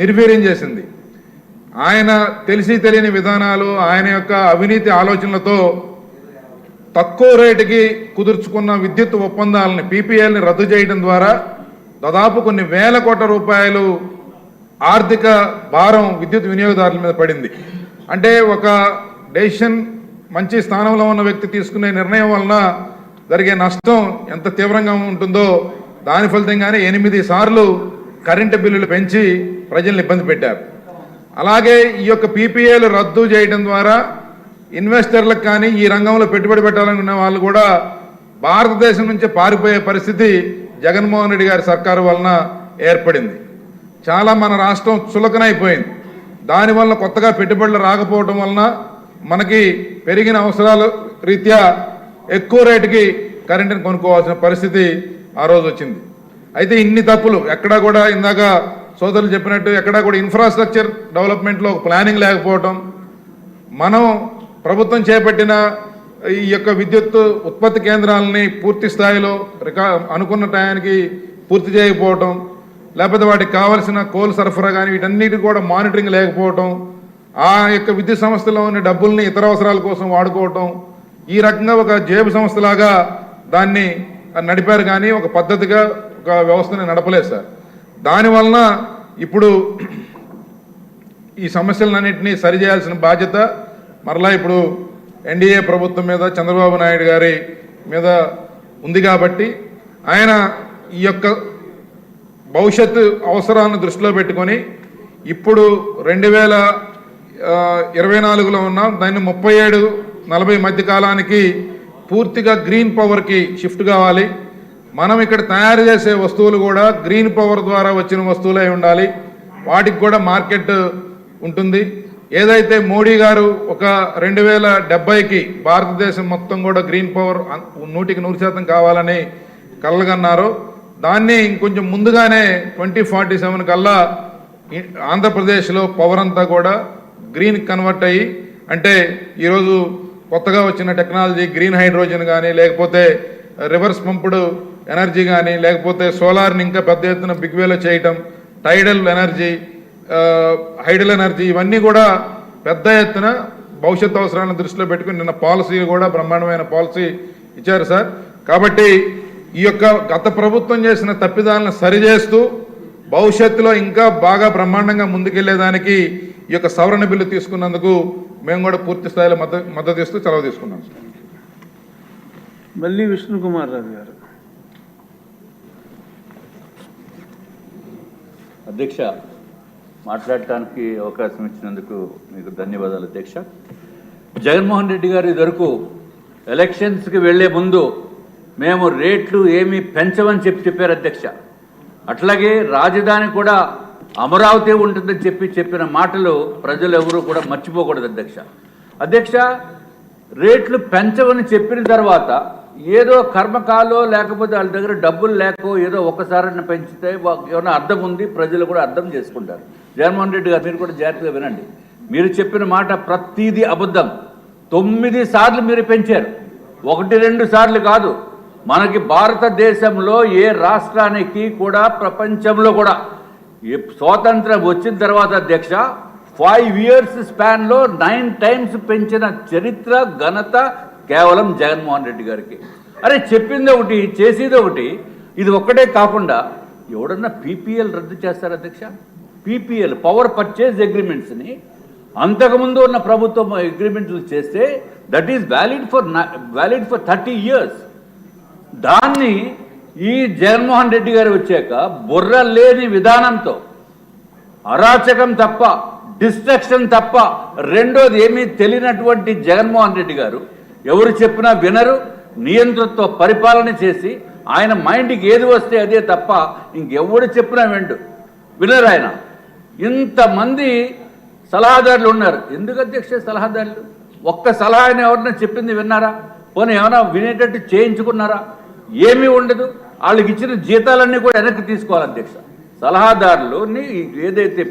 నిర్వీర్యం చేసింది. ఆయన తెలిసి తెలియని విధానాలు ఆయన యొక్క అవినీతి ఆలోచనలతో తక్కువ రేటుకి కుదుర్చుకున్న విద్యుత్ ఒప్పందాలని పీపీఎల్ని రద్దు చేయడం ద్వారా దాదాపు కొన్ని వేల కోట్ల రూపాయలు ఆర్థిక భారం విద్యుత్ వినియోగదారుల మీద పడింది. అంటే ఒక డెసిషన్ మంచి స్థానంలో ఉన్న వ్యక్తి తీసుకునే నిర్ణయం వలన జరిగే నష్టం ఎంత తీవ్రంగా ఉంటుందో దాని ఫలితంగానే ఎనిమిది సార్లు కరెంటు బిల్లులు పెంచి ప్రజల్ని ఇబ్బంది పెట్టారు. అలాగే ఈ యొక్క పీపీఏలు రద్దు చేయడం ద్వారా ఇన్వెస్టర్లకు కానీ ఈ రంగంలో పెట్టుబడి పెట్టాలనుకున్న వాళ్ళు కూడా భారతదేశం నుంచి పారిపోయే పరిస్థితి జగన్మోహన్ రెడ్డి గారి సర్కారు వలన ఏర్పడింది. చాలా మన రాష్ట్రం చులకనైపోయింది. దానివల్ల కొత్తగా పెట్టుబడులు రాకపోవడం వలన మనకి పెరిగిన అవసరాల రీత్యా ఎక్కువ రేటుకి కరెంటుని కొనుక్కోవాల్సిన పరిస్థితి ఆ రోజు వచ్చింది. అయితే ఇన్ని తప్పులు ఎక్కడా కూడా ఇందాక సోదరులు చెప్పినట్టు ఎక్కడా కూడా ఇన్ఫ్రాస్ట్రక్చర్ డెవలప్మెంట్లో ప్లానింగ్ లేకపోవటం. మనం ప్రభుత్వం చేపట్టిన ఈ యొక్క విద్యుత్ ఉత్పత్తి కేంద్రాలని పూర్తి స్థాయిలో రికా అనుకున్న టయానికి పూర్తి చేయకపోవటం లేకపోతే వాటికి కావలసిన కోల్ సరఫరా కానీ వీటన్నిటి కూడా మానిటరింగ్ లేకపోవటం ఆ యొక్క విద్యుత్ సంస్థలో ఉన్న డబ్బుల్ని ఇతర అవసరాల కోసం వాడుకోవటం ఈ రకంగా ఒక జేబు సంస్థలాగా దాన్ని నడిపారు కానీ ఒక పద్ధతిగా ఒక వ్యవస్థని నడపలేదు సార్. దానివలన ఇప్పుడు ఈ సమస్యలన్నింటినీ సరిచేయాల్సిన బాధ్యత మరలా ఇప్పుడు ఎన్డీఏ ప్రభుత్వం మీద చంద్రబాబు నాయుడు గారి మీద ఉంది కాబట్టి ఆయన ఈ యొక్క భవిష్యత్తు అవసరాలను దృష్టిలో పెట్టుకొని ఇప్పుడు రెండు వేల ఇరవై నాలుగులో ఉన్నాం. దాన్ని ముప్పై ఏడు నలభై మధ్య కాలానికి పూర్తిగా గ్రీన్ పవర్కి షిఫ్ట్ కావాలి. మనం ఇక్కడ తయారు చేసే వస్తువులు కూడా గ్రీన్ పవర్ ద్వారా వచ్చిన వస్తువులై ఉండాలి. వాటికి కూడా మార్కెట్ ఉంటుంది. ఏదైతే మోడీ గారు ఒక రెండు వేల డెబ్బైకి భారతదేశం మొత్తం కూడా గ్రీన్ పవర్ నూటికి నూరు శాతం కావాలని కలగన్నారో దాన్ని ఇంకొంచెం ముందుగానే ట్వంటీ ఫార్టీ సెవెన్ కల్లా ఆంధ్రప్రదేశ్లో పవర్ అంతా కూడా గ్రీన్ కన్వర్ట్ అయ్యి అంటే ఈరోజు కొత్తగా వచ్చిన టెక్నాలజీ గ్రీన్ హైడ్రోజన్ కానీ లేకపోతే రివర్స్ పంపుడు ఎనర్జీ కానీ లేకపోతే సోలార్ని ఇంకా పెద్ద ఎత్తున బిగ్ వేలో చేయటం టైడల్ ఎనర్జీ హైడల్ ఎనర్జీ ఇవన్నీ కూడా పెద్ద ఎత్తున భవిష్యత్ అవసరాలను దృష్టిలో పెట్టుకుని నిన్న పాలసీ కూడా బ్రహ్మాండమైన పాలసీ ఇచ్చారు సార్. కాబట్టి ఈ యొక్క గత ప్రభుత్వం చేసిన తప్పిదాలను సరిచేస్తూ భవిష్యత్తులో ఇంకా బాగా బ్రహ్మాండంగా ముందుకెళ్ళేదానికి ఈ యొక్క సవరణ బిల్లు తీసుకున్నందుకు మేము కూడా పూర్తి స్థాయిలో మద్దతు మద్దతు ఇస్తూ సెలవు తీసుకున్నాం సార్. మళ్ళీ విష్ణుకుమార్ రావు గారు. అధ్యక్ష మాట్లాడటానికి అవకాశం ఇచ్చినందుకు మీకు ధన్యవాదాలు అధ్యక్ష. జగన్మోహన్ రెడ్డి గారు ఇదివరకు ఎలక్షన్స్కి వెళ్ళే ముందు మేము రేట్లు ఏమీ పెంచమని చెప్పి చెప్పారు అధ్యక్ష. అట్లాగే రాజధాని కూడా అమరావతి ఉంటుందని చెప్పి చెప్పిన మాటలు ప్రజలు ఎవరూ కూడా మర్చిపోకూడదు అధ్యక్ష. అధ్యక్ష రేట్లు పెంచమని చెప్పిన తర్వాత ఏదో కర్మకాలో లేకపోతే వాళ్ళ దగ్గర డబ్బులు లేకో ఏదో ఒకసారి పెంచితే ఏమైనా అర్థం ఉంది ప్రజలు కూడా అర్థం చేసుకుంటారు. జగన్మోహన్ రెడ్డి గారు మీరు కూడా జాగ్రత్తగా వినండి. మీరు చెప్పిన మాట ప్రతీది అబద్ధం. తొమ్మిది సార్లు మీరు పెంచారు. ఒకటి రెండు సార్లు కాదు. మనకి భారతదేశంలో ఏ రాష్ట్రానికి కూడా ప్రపంచంలో కూడా స్వాతంత్రం వచ్చిన తర్వాత అధ్యక్ష ఫైవ్ ఇయర్స్ స్పాన్లో నైన్ టైమ్స్ పెంచిన చరిత్ర ఘనత కేవలం జగన్మోహన్ రెడ్డి గారికి. అరే చెప్పింది ఒకటి చేసేది ఒకటి ఇది ఒక్కటే కాకుండా ఎవడన్నా పీపీఎల్ రద్దు చేస్తారు అధ్యక్ష? పీపీఎల్ పవర్ పర్చేజ్ అగ్రిమెంట్స్ని అంతకుముందు ఉన్న ప్రభుత్వం అగ్రిమెంట్లు చేస్తే that is valid for valid for thirty years దాన్ని ఈ జగన్మోహన్ రెడ్డి గారు వచ్చాక బుర్ర లేని విధానంతో అరాచకం తప్ప డిస్ట్రక్షన్ తప్ప రెండోది ఏమీ తెలియనటువంటి జగన్మోహన్ రెడ్డి గారు ఎవరు చెప్పినా వినరు నియంత్రణతో పరిపాలన చేసి ఆయన మైండ్కి ఏది వస్తే అదే తప్ప ఇంకెవడు చెప్పినా విండు. వినరు ఆయన. ఇంతమంది సలహాదారులు ఉన్నారు. ఎందుకు అధ్యక్ష సలహాదారులు? ఒక్క సలహా ఆయన ఎవరన్నా చెప్పింది విన్నారా? పోనీ ఏమైనా వినేటట్టు చేయించుకున్నారా? ఏమీ ఉండదు. వాళ్ళకి ఇచ్చిన జీతాలన్నీ కూడా వెనక్కి తీసుకోవాలి అధ్యక్ష. సలహాదారులని ఏదైతే